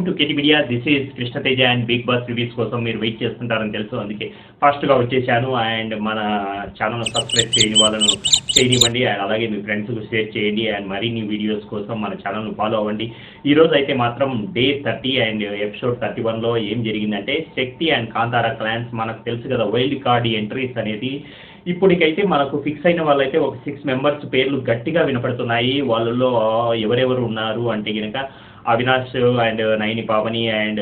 Welcome to KT media. This is Krishnateja and Bigg Boss reviews కోసం మీరు wait చేస్తుంటారని తెలుసు. అందుకే ఫాస్ట్గా వచ్చేసాను అండ్ మన ఛానల్ సబ్స్క్రైబ్ చేయని వాళ్ళను చేయనివ్వండి అండ్ అలాగే మీ ఫ్రెండ్స్కు షేర్ చేయండి అండ్ మరిన్ని వీడియోస్ కోసం మన ఛానల్ను ఫాలో అవ్వండి. ఈ రోజు అయితే మాత్రం day thirty and episode thirty వన్లో ఏం జరిగిందంటే శక్తి అండ్ కాంతారా క్లాన్స్ మనకు తెలుసు కదా వైల్డ్ కార్డ్ ఎంట్రీస్ అనేది. ఇప్పటికైతే మనకు ఫిక్స్ అయిన వాళ్ళైతే ఒక సిక్స్ మెంబర్స్ పేర్లు గట్టిగా వినపడుతున్నాయి. వాళ్ళలో ఎవరెవరు ఉన్నారు అంటే కనుక Avinash and Nayani Pavani and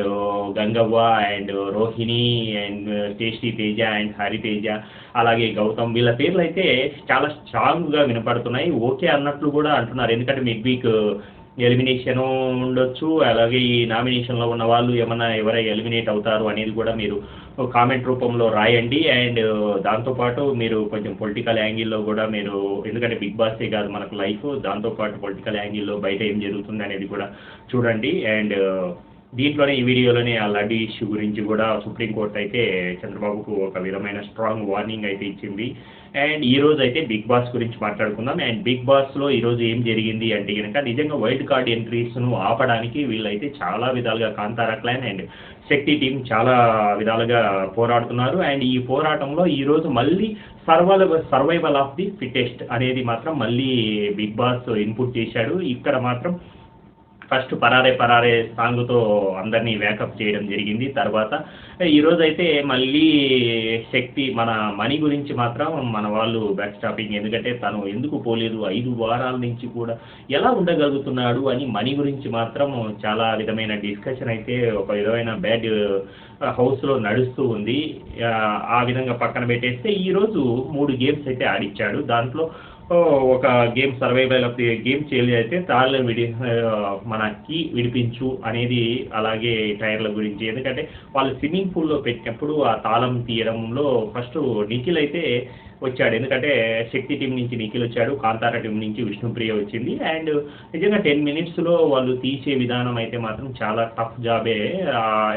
Gangavva and Rohini and tasty Teja and Hari Teja అలాగే గౌతమ్ వీళ్ళ పేర్లు అయితే చాలా స్ట్రాంగ్గా వినపడుతున్నాయి. ఓకే అన్నట్లు కూడా అంటున్నారు. ఎందుకంటే మిడ్ వీక్ ఎలిమినేషన్ ఉండొచ్చు అలాగే ఈ నామినేషన్లో ఉన్న వాళ్ళు ఏమన్నా ఎవరై ఎలిమినేట్ అవుతారు అనేది కూడా మీరు కామెంట్ రూపంలో రాయండి. అండ్ దాంతోపాటు మీరు కొంచెం పొలిటికల్ యాంగిల్లో కూడా మీరు ఎందుకంటే బిగ్ బాసే కాదు మనకు లైఫ్ దాంతోపాటు పొలిటికల్ యాంగిల్లో బయట ఏం జరుగుతుంది అనేది కూడా చూడండి. అండ్ దీంట్లోనే ఈ వీడియోలోనే ఆ లడ్డీ ఇష్యూ గురించి కూడా సుప్రీంకోర్టు అయితే చంద్రబాబుకు ఒక విధమైన స్ట్రాంగ్ వార్నింగ్ అయితే ఇచ్చింది. అండ్ ఈ రోజు అయితే బిగ్ బాస్ గురించి మాట్లాడుకుందాం. అండ్ బిగ్ బాస్లో ఈరోజు ఏం జరిగింది అంటే కనుక నిజంగా వైల్డ్ కార్డ్ ఎంట్రీస్ను ఆపడానికి వీళ్ళైతే చాలా విధాలుగా Kantara clan and Shakti team చాలా విధాలుగా పోరాడుతున్నారు. అండ్ ఈ పోరాటంలో ఈరోజు మళ్ళీ సర్వల్ సర్వైవల్ ఆఫ్ ది ఫిట్టెస్ట్ అనేది మాత్రం మళ్ళీ బిగ్ బాస్ ఇన్పుట్ చేశాడు. ఇక్కడ మాత్రం ఫస్ట్ పరారే పరారే సాంగ్తో అందరినీ వేకప్ చేయడం జరిగింది. తర్వాత ఈరోజు అయితే మళ్ళీ శక్తి మన మనీ గురించి మాత్రం మన వాళ్ళు బ్యాక్ స్టాపింగ్ ఎందుకంటే తను ఎందుకు పోలేదు? ఐదు వారాల నుంచి కూడా ఎలా ఉండగలుగుతున్నాడు అని మనీ గురించి మాత్రం చాలా విధమైన డిస్కషన్ అయితే ఒక విధమైన బ్యాడ్ హౌస్లో నడుస్తూ ఉంది. ఆ, ఆ విధంగా పక్కన పెట్టేస్తే ఈరోజు మూడు గేమ్స్ అయితే ఆడిచ్చాడు. దాంట్లో సో ఒక game survival of the game change అయితే తాళ్ళ విడి మనకి విడిపించు అనేది అలాగే టైర్ల గురించి. ఎందుకంటే వాళ్ళు స్విమ్మింగ్ పూల్లో పెట్టినప్పుడు ఆ తాళం తీయడంలో ఫస్ట్ నిఖిల్ అయితే వచ్చాడు. ఎందుకంటే శక్తి టీం నుంచి నిఖిల్ వచ్చాడు కాంతార టీం నుంచి విష్ణుప్రియ వచ్చింది. అండ్ నిజంగా టెన్ మినిట్స్లో వాళ్ళు తీసే విధానం అయితే మాత్రం చాలా టఫ్ జాబే.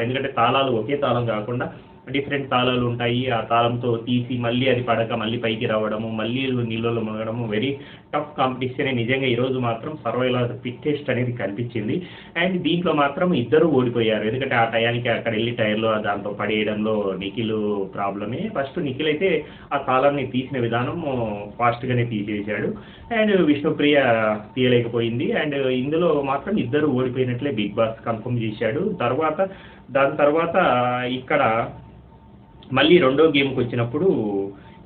ఎందుకంటే తాళాలు ఒకే తాళం కాకుండా డిఫరెంట్ తాళాలు ఉంటాయి. ఆ తాళంతో తీసి మళ్ళీ అది పడక మళ్ళీ పైకి రావడము మళ్ళీ నీళ్ళలో మునగడము వెరీ టఫ్ కాంపిటీషన్ నిజంగా ఈరోజు మాత్రం సర్వైవల్ ఫిట్టెస్ట్ అనేది కనిపించింది. అండ్ దీంట్లో మాత్రం ఇద్దరు ఓడిపోయారు. ఎందుకంటే ఆ టయానికి అక్కడ వెళ్ళి టైర్లో దాంతో పడేయడంలో నిఖిల్ ప్రాబ్లమే ఫస్ట్ నిఖిల్ అయితే ఆ తాళాన్ని తీసిన విధానం ఫాస్ట్గానే తీసేసాడు అండ్ విష్ణుప్రియ తీయలేకపోయింది. అండ్ ఇందులో మాత్రం ఇద్దరు ఓడిపోయినట్లే బిగ్ బాస్ కన్ఫర్మ్ చేశాడు. తర్వాత దాని తర్వాత ఇక్కడ మళ్ళీ రెండో గేమ్కి వచ్చినప్పుడు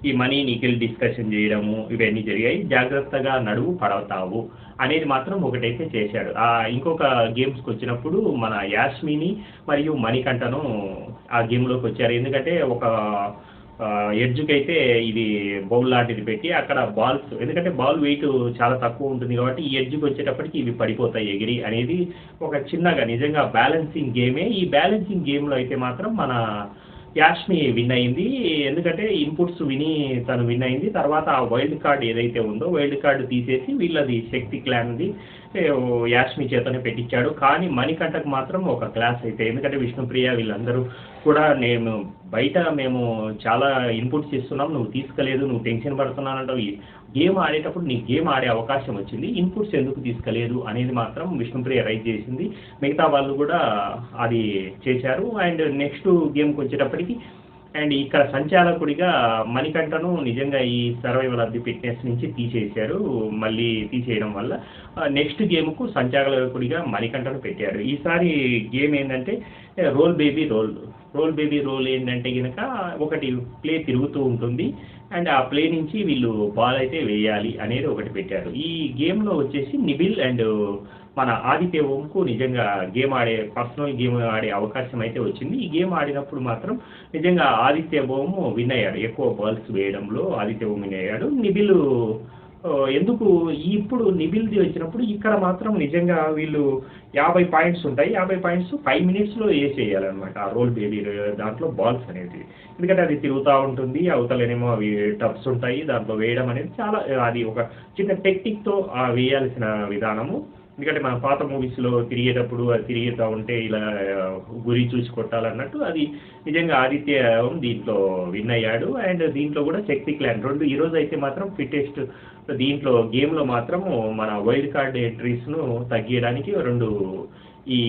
ఈ మనీ నిఖిల్ డిస్కషన్ చేయడము ఇవన్నీ జరిగాయి. జాగ్రత్తగా నడువు పడతావు అనేది మాత్రం ఒకటైతే చేశాడు. ఆ ఇంకొక గేమ్స్కి వచ్చినప్పుడు మన యాస్మిని మరియు మణికంఠను ఆ గేమ్లోకి వచ్చారు. ఎందుకంటే ఒక ఎడ్జ్కి అయితే ఇది బౌల్ లాంటిది పెట్టి అక్కడ బాల్స్ ఎందుకంటే బాల్ వెయిట్ చాలా తక్కువ ఉంటుంది కాబట్టి ఈ ఎడ్జ్కి వచ్చేటప్పటికి ఇవి పడిపోతాయి ఎగిరి అనేది ఒక చిన్నగా నిజంగా బ్యాలెన్సింగ్ గేమే ఈ బ్యాలెన్సింగ్ గేమ్లో అయితే మాత్రం మన యాష్మి విన్ అయింది. ఎందుకంటే ఇన్పుట్స్ విని తను విన్ అయింది. తర్వాత ఆ వైల్డ్ కార్డ్ ఏదైతే ఉందో వైల్డ్ కార్డు తీసేసి వీళ్ళది శక్తి క్లాన్ది యాష్మి చేతనే పెట్టించాడు. కానీ మణికంఠకు మాత్రం ఒక క్లాస్ అయితే. ఎందుకంటే విష్ణుప్రియ వీళ్ళందరూ కూడా నేను బయట మేము చాలా ఇన్పుట్స్ ఇస్తున్నాం. నువ్వు తీసుకోలేదు నువ్వు టెన్షన్ పడుతున్నానంటావు. గేమ్ ఆడేటప్పుడు నీకు గేమ్ ఆడే అవకాశం వచ్చింది. ఇన్పుట్స్ ఎందుకు తీసుకోలేదు అనేది మాత్రం విష్ణుప్రియ రైట్ చేసింది. మిగతా వాళ్ళు కూడా అది చేశారు. అండ్ నెక్స్ట్ గేమ్కి వచ్చేటప్పటికి అండ్ ఇక్కడ సంచాలకుడిగా మణికంఠను నిజంగా ఈ సర్వైవల్ ఆఫ్ ది ఫిట్నెస్ నుంచి తీసేశారు. మళ్ళీ తీసేయడం వల్ల నెక్స్ట్ గేమ్కు సంచాలకుడిగా మణికంఠను పెట్టారు. ఈసారి గేమ్ ఏంటంటే roll baby roll. Roll baby roll ఏంటంటే కనుక ఒకటి ప్లే తిరుగుతూ ఉంటుంది. అండ్ ఆ ప్లే నుంచి వీళ్ళు బాల్ అయితే వేయాలి అనేది ఒకటి పెట్టారు. ఈ గేమ్లో వచ్చేసి నిబిల్ అండ్ మన ఆదిత్య ఓంకు నిజంగా గేమ్ ఆడే పర్సనల్ గేమ్ ఆడే అవకాశం అయితే వచ్చింది. ఈ గేమ్ ఆడినప్పుడు మాత్రం నిజంగా ఆదిత్య ఓము విన్ అయ్యాడు. ఎక్కువ బాల్స్ వేయడంలో ఆదిత్య ఓం విన్ అయ్యాడు. నిబిల్ ఎందుకు ఇప్పుడు నిబిల్ది వచ్చినప్పుడు ఇక్కడ మాత్రం నిజంగా వీళ్ళు యాభై పాయింట్స్ ఉంటాయి. యాభై పాయింట్స్ ఫైవ్ మినిట్స్లో వేసేయాలన్నమాట. ఆ రోల్ బేబీ దాంట్లో బాల్స్ అనేది ఎందుకంటే అది తిరుగుతూ ఉంటుంది అవతలనేమో అవి టబ్స్ ఉంటాయి దాంట్లో వేయడం అనేది చాలా అది ఒక చిన్న టెక్నిక్తో వేయాల్సిన విధానము. ఎందుకంటే మన పాత మూవీస్లో తిరిగేటప్పుడు అది తిరిగేతా ఉంటే ఇలా గురి చూసి కొట్టాలన్నట్టు అది నిజంగా ఆదిత్య దీంట్లో విన్ అయ్యాడు. అండ్ దీంట్లో కూడా శక్తి క్లాన్ రెండు. ఈరోజు అయితే మాత్రం ఫిట్టెస్ట్ దీంట్లో గేమ్లో మాత్రం మన వైల్డ్ కార్డ్ ఎంట్రీస్ను తగ్గించడానికి రెండు ఈ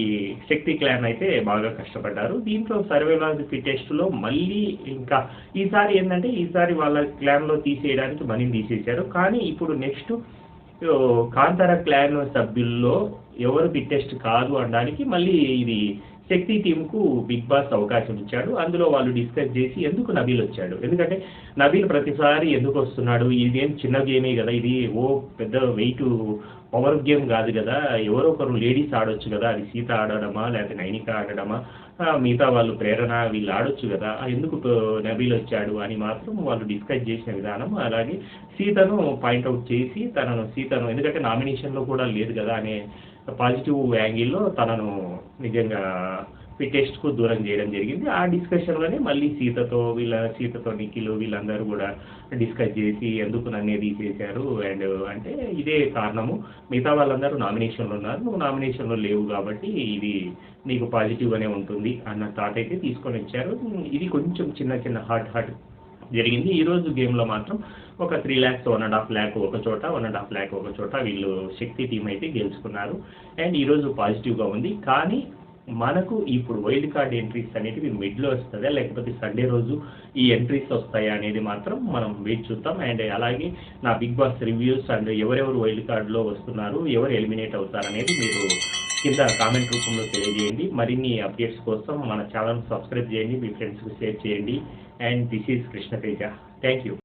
శక్తి క్లాన్ అయితే బాగా కష్టపడ్డారు. దీంట్లో సర్వేలాజ్ టెస్ట్లో మళ్ళీ ఇంకా ఈసారి ఏంటంటే ఈసారి వాళ్ళ క్లాన్లో తీసేయడానికి మనీని తీసేశారు. కానీ ఇప్పుడు నెక్స్ట్ కాంతార క్లాన్ సభ్యుల్లో ఎవరు ఫిట్టెస్ట్ కాదు అనడానికి మళ్ళీ ఇది శక్తి టీంకు బిగ్ బాస్ అవకాశం ఇచ్చాడు. అందులో వాళ్ళు డిస్కస్ చేసి ఎందుకు నబీల్ వచ్చాడు? ఎందుకంటే నబీల్ ప్రతిసారి ఎందుకు వస్తున్నాడు? ఇదేం చిన్న గేమే కదా ఇది ఓ పెద్ద వెయిట్ పవర్ గేమ్ కాదు కదా. ఎవరో ఒకరు లేడీస్ ఆడొచ్చు కదా. అది సీత ఆడడమా లేకపోతే నైనిక ఆడడమా? మిగతా వాళ్ళు ప్రేరణ వీళ్ళు ఆడొచ్చు కదా. ఎందుకు నబీల్ వచ్చాడు అని మాత్రం వాళ్ళు డిస్కస్ చేసిన విధానం అలాగే సీతను పాయింట్అవుట్ చేసి తనను సీతను ఎందుకంటే నామినేషన్లో కూడా లేదు కదా అనే పాజిటివ్ యాంగిల్లో తనను నిజంగా టెస్ట్కు దూరం చేయడం జరిగింది. ఆ డిస్కషన్లోనే మళ్ళీ సీతతో వీళ్ళ సీతతో నిఖిల్ వీళ్ళందరూ కూడా డిస్కస్ చేసి ఎందుకు నన్నే తీసేశారు? అండ్ అంటే ఇదే కారణము. మిగతా వాళ్ళందరూ నామినేషన్లో ఉన్నారు. నువ్వు నామినేషన్లో లేవు కాబట్టి ఇది నీకు పాజిటివ్గానే ఉంటుంది అన్న థాట్ అయితే తీసుకొని వచ్చారు. ఇది కొంచెం చిన్న చిన్న హార్ట్ హార్ట్ జరిగింది. ఈ రోజు గేమ్లో మాత్రం ఒక three lakhs one and half lakh ఒక చోట వన్ అండ్ హాఫ్ ల్యాక్ ఒక చోట వీళ్ళు శక్తి టీం అయితే గెలుచుకున్నారు. అండ్ ఈరోజు పాజిటివ్గా ఉంది. కానీ మనకు ఇప్పుడు వైల్డ్ కార్డ్ ఎంట్రీస్ అనేటివి మిడ్లో వస్తుందా లేకపోతే సండే రోజు ఈ ఎంట్రీస్ వస్తాయా అనేది మాత్రం మనం వెయిట్ చూద్దాం. అండ్ అలాగే నా బిగ్ బాస్ రివ్యూస్ అండ్ ఎవరెవరు వైల్డ్ కార్డ్లో వస్తున్నారు ఎవరు ఎలిమినేట్ అవుతారనేది మీరు కింద కామెంట్ రూపంలో తెలియజేయండి. మరిన్ని అప్డేట్స్ కోసం మన ఛానల్ సబ్స్క్రైబ్ చేయండి. మీ ఫ్రెండ్స్కి షేర్ చేయండి. And this is Krishnateja thank you